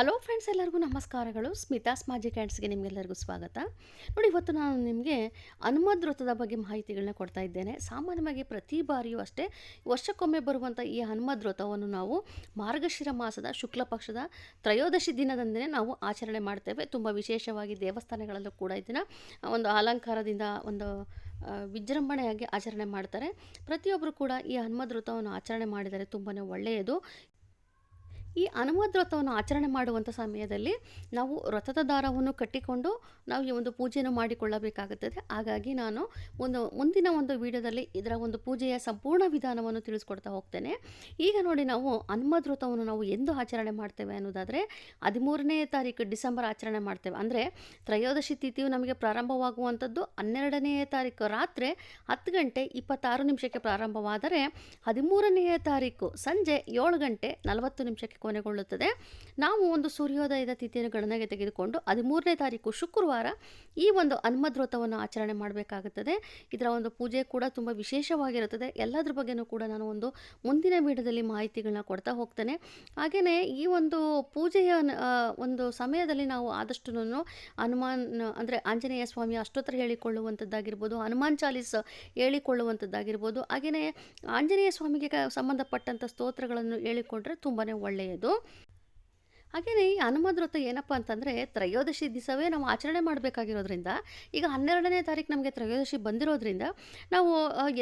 Hello friends, ಎಲ್ಲರಿಗೂ ನಮಸ್ಕಾರಗಳು. Smitha's magic ಕ್ಯಾಂಡ್ಸ್ಗೆ ನಿಮಗೆಲ್ಲರಿಗೂ ಸ್ವಾಗತ. ನೋಡಿ, ಇವತ್ತು ನಾನು ನಿಮಗೆ ಹನುಮದ್ ವೃತ್ತದ ಬಗ್ಗೆ ಮಾಹಿತಿಗಳನ್ನ ಕೊಡ್ತಾ ಇದ್ದೇನೆ. ಸಾಮಾನ್ಯವಾಗಿ ಪ್ರತಿ ಬಾರಿಯೂ ಅಷ್ಟೇ ವರ್ಷಕ್ಕೊಮ್ಮೆ ಬರುವಂಥ ಈ ಹನುಮದ್ ವ್ರತವನ್ನು ನಾವು ಮಾರ್ಗಶಿರ ಮಾಸದ ಶುಕ್ಲ ಪಕ್ಷದ ತ್ರಯೋದಶಿ ದಿನದಂದೇ ನಾವು ಆಚರಣೆ ಮಾಡ್ತೇವೆ. ತುಂಬ ವಿಶೇಷವಾಗಿ ದೇವಸ್ಥಾನಗಳಲ್ಲೂ ಕೂಡ ಇದನ್ನು ಒಂದು ಅಲಂಕಾರದಿಂದ ಒಂದು ವಿಜೃಂಭಣೆಯಾಗಿ ಆಚರಣೆ ಮಾಡ್ತಾರೆ. ಪ್ರತಿಯೊಬ್ಬರು ಕೂಡ ಈ ಹನುಮದ್ ವ್ರತವನ್ನು ಆಚರಣೆ ಮಾಡಿದರೆ ತುಂಬಾ ಒಳ್ಳೆಯದು. ಈ ಹನುಮದ್ ವ್ರತವನ್ನು ಆಚರಣೆ ಮಾಡುವಂಥ ಸಮಯದಲ್ಲಿ ನಾವು ವ್ರತದ ದಾರವನ್ನು ಕಟ್ಟಿಕೊಂಡು ನಾವು ಈ ಒಂದು ಪೂಜೆಯನ್ನು ಮಾಡಿಕೊಳ್ಳಬೇಕಾಗುತ್ತದೆ. ಹಾಗಾಗಿ ನಾನು ಒಂದು ಮುಂದಿನ ಒಂದು ವಿಡಿಯೋದಲ್ಲಿ ಇದರ ಒಂದು ಪೂಜೆಯ ಸಂಪೂರ್ಣ ವಿಧಾನವನ್ನು ತಿಳಿಸ್ಕೊಡ್ತಾ ಹೋಗ್ತೇನೆ. ಈಗ ನೋಡಿ ನಾವು ಹನುಮದ್ ವ್ರತವನ್ನು ನಾವು ಎಂದು ಆಚರಣೆ ಮಾಡ್ತೇವೆ ಅನ್ನೋದಾದರೆ ಹದಿಮೂರನೇ ತಾರೀಕು ಡಿಸೆಂಬರ್ ಆಚರಣೆ ಮಾಡ್ತೇವೆ. ಅಂದರೆ ತ್ರಯೋದಶಿ ತಿಥಿಯು ನಮಗೆ ಪ್ರಾರಂಭವಾಗುವಂಥದ್ದು ಹನ್ನೆರಡನೆಯ ತಾರೀಕು ರಾತ್ರಿ ಹತ್ತು ಗಂಟೆ ಇಪ್ಪತ್ತಾರು ನಿಮಿಷಕ್ಕೆ ಪ್ರಾರಂಭವಾದರೆ ಹದಿಮೂರನೆಯ ತಾರೀಕು ಸಂಜೆ ಏಳು ಗಂಟೆ ನಲವತ್ತು ನಿಮಿಷಕ್ಕೆ ಕೊನೆಗೊಳ್ಳುತ್ತದೆ. ನಾವು ಒಂದು ಸೂರ್ಯೋದಯದ ತಿಥಿಯನ್ನು ಗಣನೆಗೆ ತೆಗೆದುಕೊಂಡು ಹದಿಮೂರನೇ ತಾರೀಕು ಶುಕ್ರವಾರ ಈ ಒಂದು ಹನುಮದ್ರೋತವನ್ನು ಆಚರಣೆ ಮಾಡಬೇಕಾಗುತ್ತದೆ. ಇದರ ಒಂದು ಪೂಜೆ ಕೂಡ ತುಂಬ ವಿಶೇಷವಾಗಿರುತ್ತದೆ. ಎಲ್ಲದರ ಬಗ್ಗೆನೂ ಕೂಡ ನಾನು ಒಂದು ಮುಂದಿನ ವೀಡಿಯೋದಲ್ಲಿ ಮಾಹಿತಿಗಳನ್ನ ಕೊಡ್ತಾ ಹೋಗ್ತೇನೆ. ಹಾಗೆಯೇ ಈ ಒಂದು ಪೂಜೆಯ ಒಂದು ಸಮಯದಲ್ಲಿ ನಾವು ಆದಷ್ಟು ಹನುಮಾನ್, ಅಂದರೆ ಆಂಜನೇಯ ಸ್ವಾಮಿ ಅಷ್ಟೋತ್ತರ ಹೇಳಿಕೊಳ್ಳುವಂಥದ್ದಾಗಿರ್ಬೋದು ಹನುಮಾನ್ ಚಾಲೀಸ್ ಹೇಳಿಕೊಳ್ಳುವಂಥದ್ದಾಗಿರ್ಬೋದು ಹಾಗೆಯೇ ಆಂಜನೇಯ ಸ್ವಾಮಿಗೆ ಸಂಬಂಧಪಟ್ಟಂಥ ಸ್ತೋತ್ರಗಳನ್ನು ಹೇಳಿಕೊಂಡ್ರೆ ತುಂಬಾ ಒಳ್ಳೆಯದು ಹಾಗೆಯೇ ಈ ಹನುಮದ್ ವ್ರತ ಏನಪ್ಪ ಅಂತಂದರೆ ತ್ರಯೋದಶಿ ದಿವಸವೇ ನಾವು ಆಚರಣೆ ಮಾಡಬೇಕಾಗಿರೋದ್ರಿಂದ, ಈಗ ಹನ್ನೆರಡನೇ ತಾರೀಕು ನಮಗೆ ತ್ರಯೋದಶಿ ಬಂದಿರೋದ್ರಿಂದ ನಾವು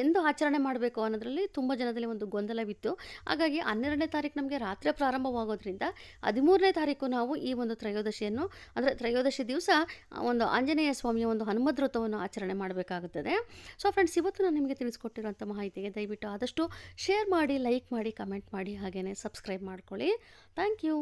ಎಂದು ಆಚರಣೆ ಮಾಡಬೇಕು ಅನ್ನೋದರಲ್ಲಿ ತುಂಬ ಜನದಲ್ಲಿ ಒಂದು ಗೊಂದಲವಿತ್ತು. ಹಾಗಾಗಿ ಹನ್ನೆರಡನೇ ತಾರೀಕು ನಮಗೆ ರಾತ್ರಿ ಪ್ರಾರಂಭವಾಗೋದ್ರಿಂದ ಹದಿಮೂರನೇ ತಾರೀಕು ನಾವು ಈ ಒಂದು ತ್ರಯೋದಶಿಯನ್ನು, ಅಂದರೆ ತ್ರಯೋದಶಿ ದಿವಸ ಒಂದು ಆಂಜನೇಯ ಸ್ವಾಮಿಯ ಒಂದು ಹನುಮದ್ ವ್ರತವನ್ನು ಆಚರಣೆ ಮಾಡಬೇಕಾಗುತ್ತದೆ. ಸೊ ಫ್ರೆಂಡ್ಸ್ ಇವತ್ತು ನಾನು ನಿಮಗೆ ತಿಳಿಸ್ಕೊಟ್ಟಿರುವಂಥ ಮಾಹಿತಿಗೆ ದಯವಿಟ್ಟು ಆದಷ್ಟು ಶೇರ್ ಮಾಡಿ ಲೈಕ್ ಮಾಡಿ ಕಮೆಂಟ್ ಮಾಡಿ ಹಾಗೆಯೇ ಸಬ್ಸ್ಕ್ರೈಬ್ ಮಾಡ್ಕೊಳ್ಳಿ. Thank you